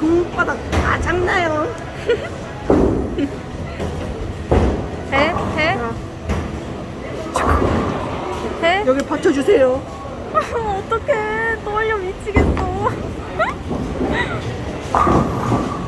손바닥 다 장나요. 해? 해? 해? 여기 받쳐주세요. 어떡해 떨려 미치겠어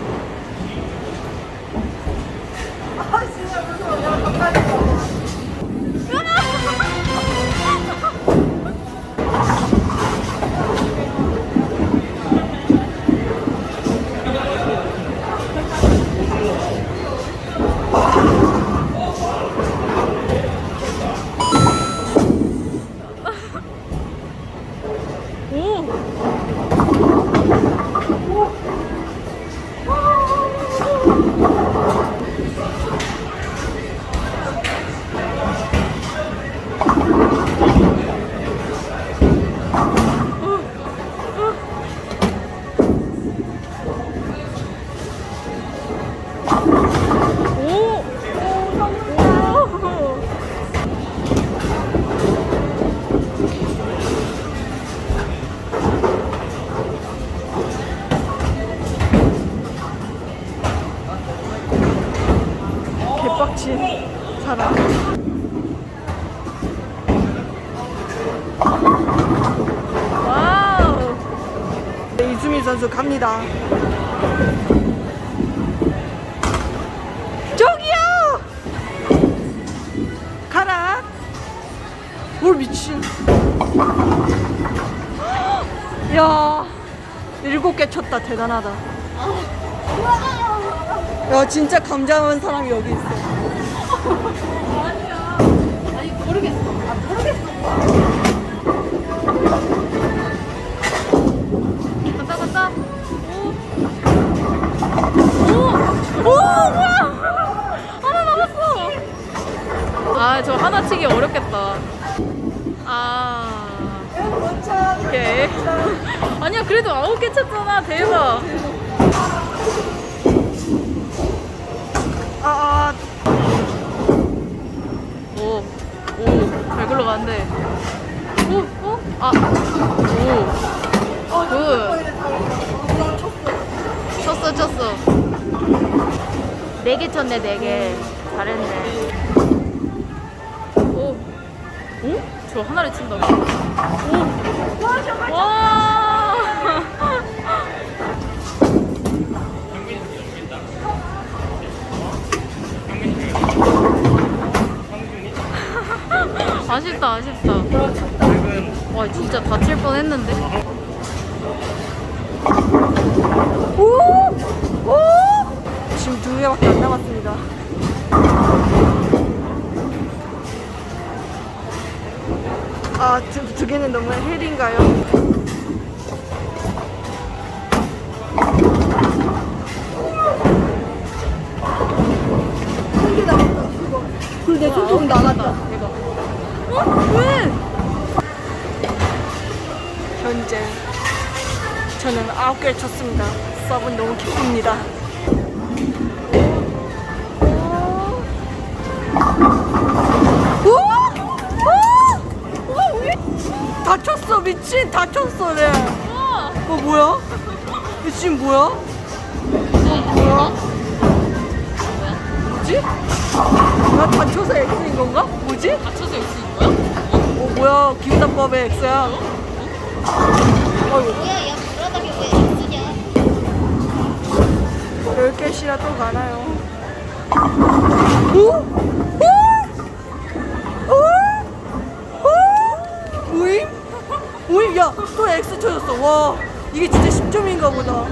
개빡친 사람. 와우! 네, 이수민 선수 갑니다. 저기요! 가라! 뭘 미친. 야, 일곱 개 쳤다. 대단하다. 야, 진짜 감 잡은 사람이 여기 있어. 간다 간다 오! 오! 오! 뭐야! 하나 남았어 아 저 하나 치기 어렵겠다 아 오케이 아니야 그래도 아홉 개 쳤잖아 대박 아, 아, 오, 오, 잘 굴러가는데. 오, 오, 아, 오, 굿. 쳤어, 쳤어. 네 개 쳤네, 네 개. 잘했네. 오, 오? 저 하나를 친다고? 오, 와! 아쉽다, 아쉽다. 와, 진짜 다칠 뻔 했는데. 오! 오! 지금 두 개밖에 안 남았습니다. 아, 두, 두 개는 너무 헬인가요? 한 개 남았다, 그거. 근데 손톱 나갔다. 대박. 어? 왜? 현재 저는 아홉 개를 쳤습니다. 서브는 너무 기쁩니다. 다쳤어 미친 다쳤어 네. 우와! 어 뭐야? 미친 뭐야? 어 뭐야? 뭐지? 나 다쳐서 X인 건가? 뭐지? 다쳐서 X인 거야? 어 뭐야 기후단법의 X야. 어이구. 열 개씩이나 또 가나요? 오? 오? 오? 오? 오임? 오임? 야, 또 X 쳐졌어. 와, 이게 진짜 10점인가 보다.